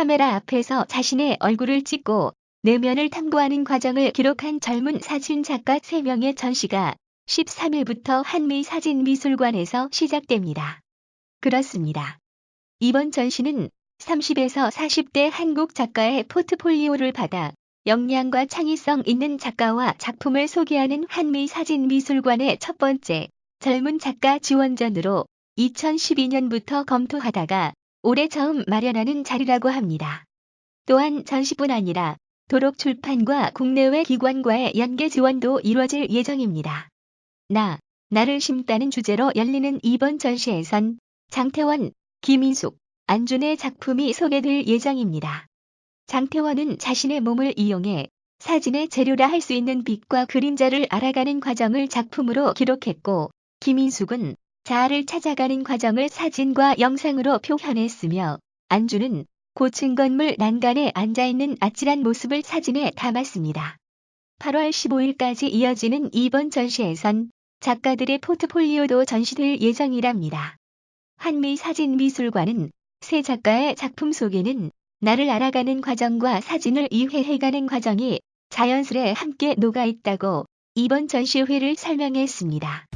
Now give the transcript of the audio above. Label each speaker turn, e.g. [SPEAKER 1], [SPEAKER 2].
[SPEAKER 1] 카메라 앞에서 자신의 얼굴을 찍고 내면을 탐구하는 과정을 기록한 젊은 사진 작가 3명의 전시가 13일부터 한미 사진미술관에서 시작됩니다. 그렇습니다. 이번 전시는 30에서 40대 한국 작가의 포트폴리오를 받아 역량과 창의성 있는 작가와 작품을 소개하는 한미 사진미술관의 첫 번째 젊은 작가 지원전으로 2012년부터 검토하다가 올해 처음 마련하는 자리라고 합니다. 또한 전시뿐 아니라 도록 출판과 국내외 기관과의 연계 지원도 이루어질 예정입니다. 나, 나를 심다는 주제로 열리는 이번 전시에선 장태원, 김인숙, 안준의 작품이 소개될 예정입니다. 장태원은 자신의 몸을 이용해 사진의 재료라 할 수 있는 빛과 그림자를 알아가는 과정을 작품으로 기록했고, 김인숙은 자아를 찾아가는 과정을 사진과 영상으로 표현했으며, 안주는 고층 건물 난간에 앉아있는 아찔한 모습을 사진에 담았습니다. 8월 15일까지 이어지는 이번 전시에선 작가들의 포트폴리오도 전시될 예정이랍니다. 한미사진미술관은 새 작가의 작품 속에는 나를 알아가는 과정과 사진을 이해해가는 과정이 자연스레 함께 녹아있다고 이번 전시회를 설명했습니다.